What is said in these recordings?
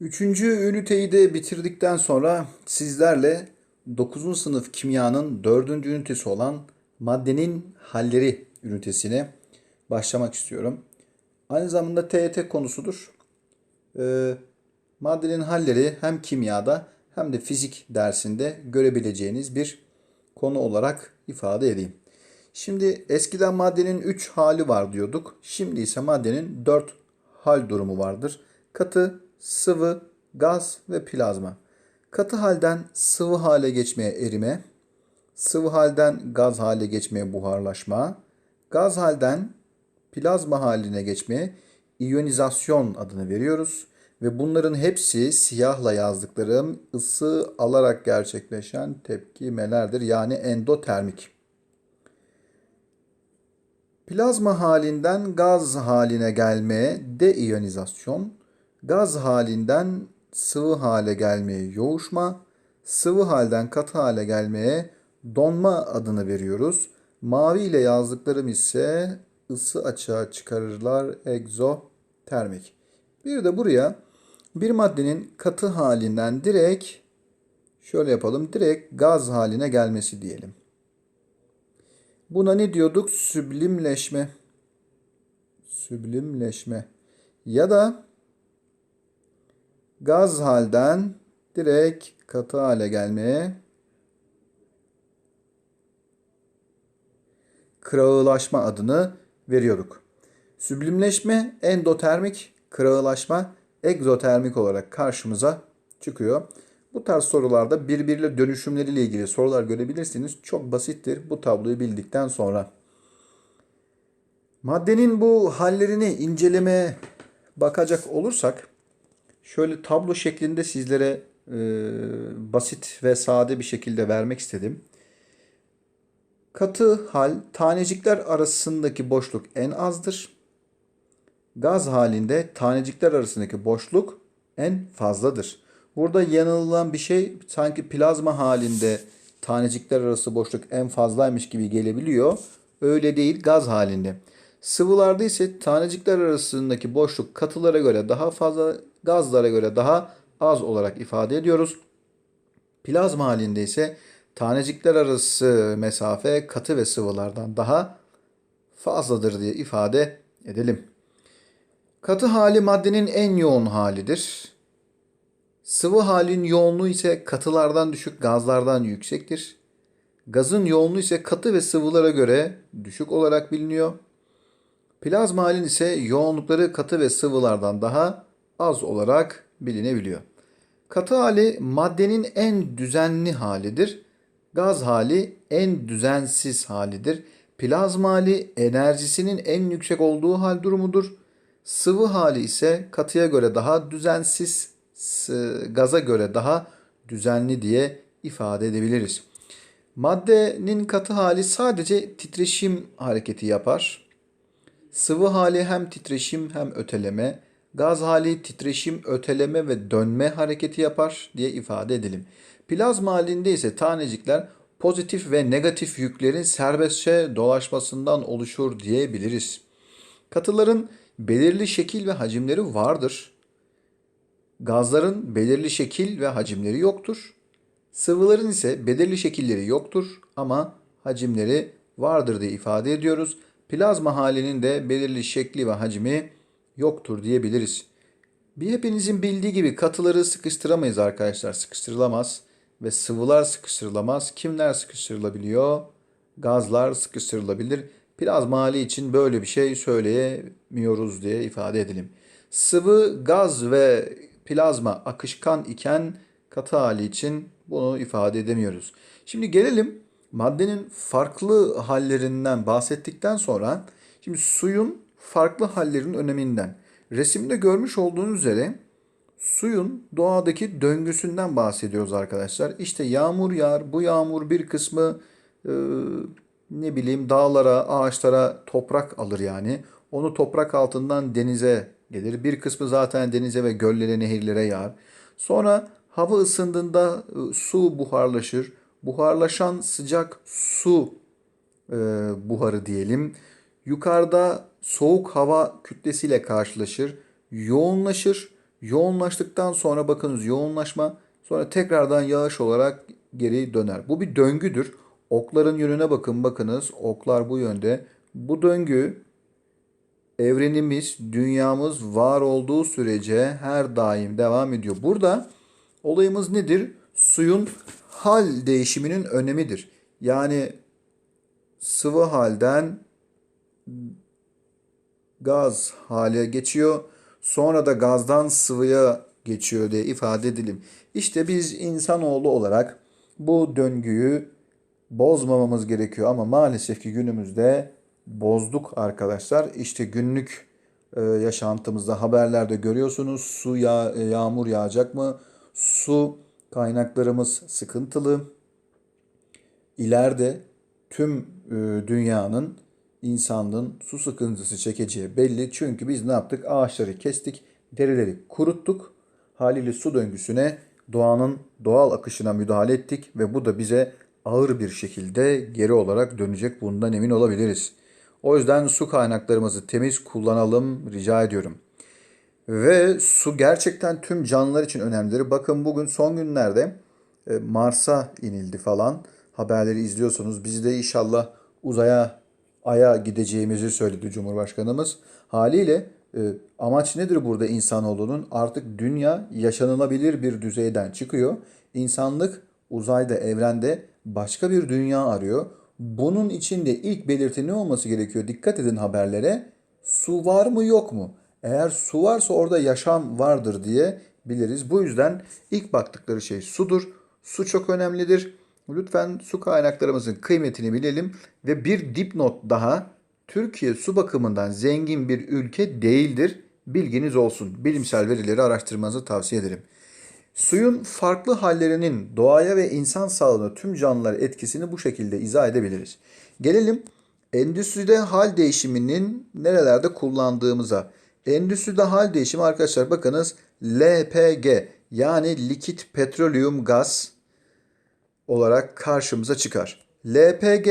Üçüncü üniteyi de bitirdikten sonra sizlerle 9. sınıf kimyanın 4. ünitesi olan maddenin halleri ünitesine başlamak istiyorum. Aynı zamanda TET konusudur. Ee, maddenin halleri hem kimyada hem de fizik dersinde görebileceğiniz bir konu olarak ifade edeyim. Şimdi eskiden maddenin 3 hali var diyorduk. Şimdi ise maddenin 4 hal durumu vardır. Katı, sıvı, gaz ve plazma. Katı halden sıvı hale geçmeye erime, sıvı halden gaz hale geçmeye buharlaşma, gaz halden plazma haline geçmeye iyonizasyon adını veriyoruz. Ve bunların hepsi siyahla yazdıklarım ısı alarak gerçekleşen tepkimelerdir. Yani endotermik. Plazma halinden gaz haline gelmeye deiyonizasyon, gaz halinden sıvı hale gelmeye yoğuşma, sıvı halden katı hale gelmeye donma adını veriyoruz. Mavi ile yazdıklarım ise ısı açığa çıkarırlar egzotermik. Bir de buraya bir maddenin katı halinden direkt şöyle yapalım direkt gaz haline gelmesi diyelim. Buna ne diyorduk? Süblimleşme. Süblimleşme. Ya da gaz halden direkt katı hale gelmeye kırağılaşma adını veriyorduk. Süblimleşme endotermik, kırağılaşma egzotermik olarak karşımıza çıkıyor. Bu tarz sorularda birbiriyle dönüşümleriyle ilgili sorular görebilirsiniz. Çok basittir bu tabloyu bildikten sonra. Maddenin bu hallerini incelemeye bakacak olursak şöyle tablo şeklinde sizlere e, basit ve sade bir şekilde vermek istedim. Katı hal tanecikler arasındaki boşluk en azdır. Gaz halinde tanecikler arasındaki boşluk en fazladır. Burada yanılan bir şey sanki plazma halinde tanecikler arası boşluk en fazlaymış gibi gelebiliyor. Öyle değil gaz halinde. Sıvılarda ise tanecikler arasındaki boşluk katılara göre daha fazla, gazlara göre daha az olarak ifade ediyoruz. Plazma halinde ise tanecikler arası mesafe katı ve sıvılardan daha fazladır diye ifade edelim. Katı hali maddenin en yoğun halidir. Sıvı halin yoğunluğu ise katılardan düşük, gazlardan yüksektir. Gazın yoğunluğu ise katı ve sıvılara göre düşük olarak biliniyor. Plazma halin ise yoğunlukları katı ve sıvılardan daha az olarak bilinebiliyor. Katı hali maddenin en düzenli halidir. Gaz hali en düzensiz halidir. Plazma hali enerjisinin en yüksek olduğu hal durumudur. Sıvı hali ise katıya göre daha düzensiz, gaza göre daha düzenli diye ifade edebiliriz. Maddenin katı hali sadece titreşim hareketi yapar. Sıvı hali hem titreşim hem öteleme, gaz hali titreşim, öteleme ve dönme hareketi yapar diye ifade edelim. Plazma halinde ise tanecikler pozitif ve negatif yüklerin serbestçe dolaşmasından oluşur diyebiliriz. Katıların belirli şekil ve hacimleri vardır. Gazların belirli şekil ve hacimleri yoktur. Sıvıların ise belirli şekilleri yoktur ama hacimleri vardır diye ifade ediyoruz. Plazma halinin de belirli şekli ve hacmi yoktur diyebiliriz. Bir hepinizin bildiği gibi katıları sıkıştıramayız arkadaşlar. Sıkıştırılamaz ve sıvılar sıkıştırılamaz. Kimler sıkıştırılabiliyor? Gazlar sıkıştırılabilir. Plazma hali için böyle bir şey söyleyemiyoruz diye ifade edelim. Sıvı, gaz ve plazma akışkan iken katı hali için bunu ifade edemiyoruz. Şimdi gelelim maddenin farklı hallerinden bahsettikten sonra şimdi suyun farklı hallerinin öneminden. Resimde görmüş olduğunuz üzere suyun doğadaki döngüsünden bahsediyoruz arkadaşlar. İşte yağmur yağar. Bu yağmur bir kısmı e, ne bileyim dağlara, ağaçlara toprak alır yani. Onu toprak altından denize gelir. Bir kısmı zaten denize ve göllere, nehirlere yağar. Sonra hava ısındığında e, su buharlaşır. Buharlaşan sıcak su e, buharı diyelim. Yukarıda soğuk hava kütlesiyle karşılaşır. Yoğunlaşır. Yoğunlaştıktan sonra bakınız yoğunlaşma sonra tekrardan yağış olarak geri döner. Bu bir döngüdür. Okların yönüne bakın bakınız. Oklar bu yönde. Bu döngü evrenimiz, dünyamız var olduğu sürece her daim devam ediyor. Burada olayımız nedir? Suyun hal değişiminin önemidir. Yani sıvı halden gaz hale geçiyor. Sonra da gazdan sıvıya geçiyor diye ifade edelim. İşte biz insanoğlu olarak bu döngüyü bozmamamız gerekiyor ama maalesef ki günümüzde bozduk arkadaşlar. İşte günlük e, yaşantımızda haberlerde görüyorsunuz su ya yağmur yağacak mı? Su kaynaklarımız sıkıntılı. İleride tüm e, dünyanın insanlığın su sıkıntısı çekeceği belli. Çünkü biz ne yaptık? Ağaçları kestik, derileri kuruttuk. Haliyle su döngüsüne, doğanın doğal akışına müdahale ettik ve bu da bize ağır bir şekilde geri olarak dönecek. Bundan emin olabiliriz. O yüzden su kaynaklarımızı temiz kullanalım rica ediyorum. Ve su gerçekten tüm canlılar için önemlidir. Bakın bugün son günlerde e, Mars'a inildi falan. Haberleri izliyorsunuz. Biz de inşallah uzaya, aya gideceğimizi söyledi Cumhurbaşkanımız. Haliyle e, amaç nedir burada insanoğlunun? Artık dünya yaşanılabilir bir düzeyden çıkıyor. İnsanlık uzayda, evrende başka bir dünya arıyor. Bunun için de ilk belirti ne olması gerekiyor? Dikkat edin haberlere. Su var mı yok mu? Eğer su varsa orada yaşam vardır diye biliriz. Bu yüzden ilk baktıkları şey sudur. Su çok önemlidir. Lütfen su kaynaklarımızın kıymetini bilelim ve bir dipnot daha. Türkiye su bakımından zengin bir ülke değildir. Bilginiz olsun. Bilimsel verileri araştırmanızı tavsiye ederim. Suyun farklı hallerinin doğaya ve insan sağlığına tüm canlılar etkisini bu şekilde izah edebiliriz. Gelelim endüstride hal değişiminin nerelerde kullandığımıza. Endüstride hal değişimi arkadaşlar bakınız LPG yani likit petroleum gaz olarak karşımıza çıkar. LPG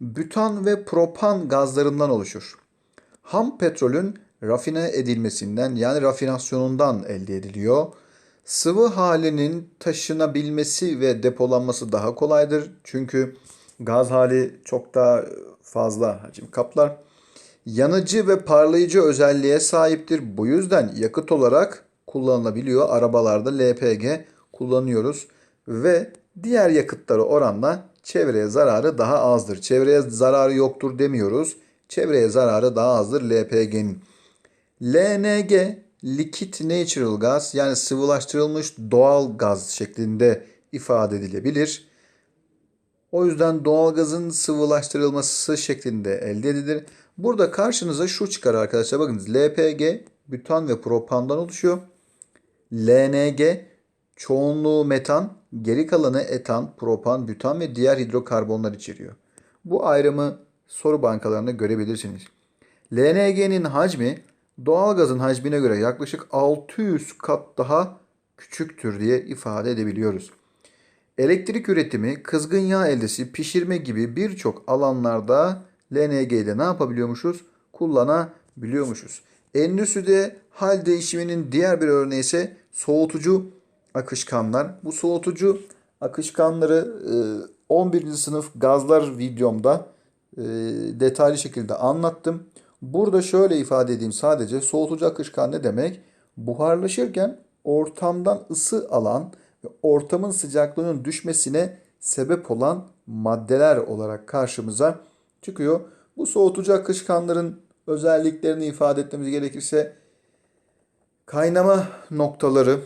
bütan ve propan gazlarından oluşur. Ham petrolün rafine edilmesinden yani rafinasyonundan elde ediliyor. Sıvı halinin taşınabilmesi ve depolanması daha kolaydır. Çünkü gaz hali çok daha fazla hacim kaplar. Yanıcı ve parlayıcı özelliğe sahiptir. Bu yüzden yakıt olarak kullanılabiliyor. Arabalarda LPG kullanıyoruz ve diğer yakıtlara oranla çevreye zararı daha azdır. Çevreye zararı yoktur demiyoruz. Çevreye zararı daha azdır LPG'nin. LNG liquid natural gas yani sıvılaştırılmış doğal gaz şeklinde ifade edilebilir. O yüzden doğalgazın sıvılaştırılması şeklinde elde edilir. Burada karşınıza şu çıkar arkadaşlar. Bakınız LPG bütan ve propandan oluşuyor. LNG çoğunluğu metan, geri kalanı etan, propan, bütan ve diğer hidrokarbonlar içeriyor. Bu ayrımı soru bankalarında görebilirsiniz. LNG'nin hacmi doğalgazın hacmine göre yaklaşık 600 kat daha küçüktür diye ifade edebiliyoruz. Elektrik üretimi, kızgın yağ eldesi, pişirme gibi birçok alanlarda LNG'de ne yapabiliyormuşuz? Kullanabiliyormuşuz. Endüstride hal değişiminin diğer bir örneği ise soğutucu akışkanlar. Bu soğutucu akışkanları 11. sınıf gazlar videomda e, detaylı şekilde anlattım. Burada şöyle ifade edeyim sadece soğutucu akışkan ne demek? Buharlaşırken ortamdan ısı alan ve ortamın sıcaklığının düşmesine sebep olan maddeler olarak karşımıza çıkıyor. Bu soğutucu akışkanların özelliklerini ifade etmemiz gerekirse kaynama noktaları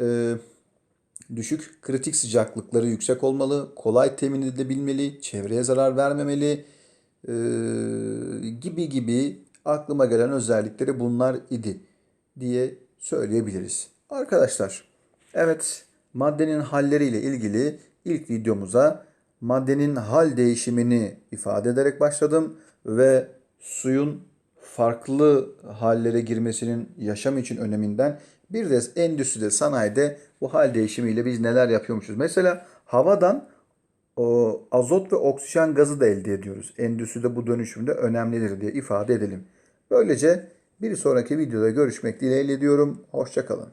e, düşük, kritik sıcaklıkları yüksek olmalı, kolay temin edilebilmeli, çevreye zarar vermemeli e, gibi gibi aklıma gelen özellikleri bunlar idi diye söyleyebiliriz. Arkadaşlar, evet maddenin halleriyle ilgili ilk videomuza maddenin hal değişimini ifade ederek başladım ve suyun farklı hallere girmesinin yaşam için öneminden bir de endüstride, sanayide bu hal değişimiyle biz neler yapıyormuşuz. Mesela havadan o, azot ve oksijen gazı da elde ediyoruz. Endüstride bu dönüşümde önemlidir diye ifade edelim. Böylece Bir sonraki videoda görüşmek dileğiyle diyorum. Hoşçakalın.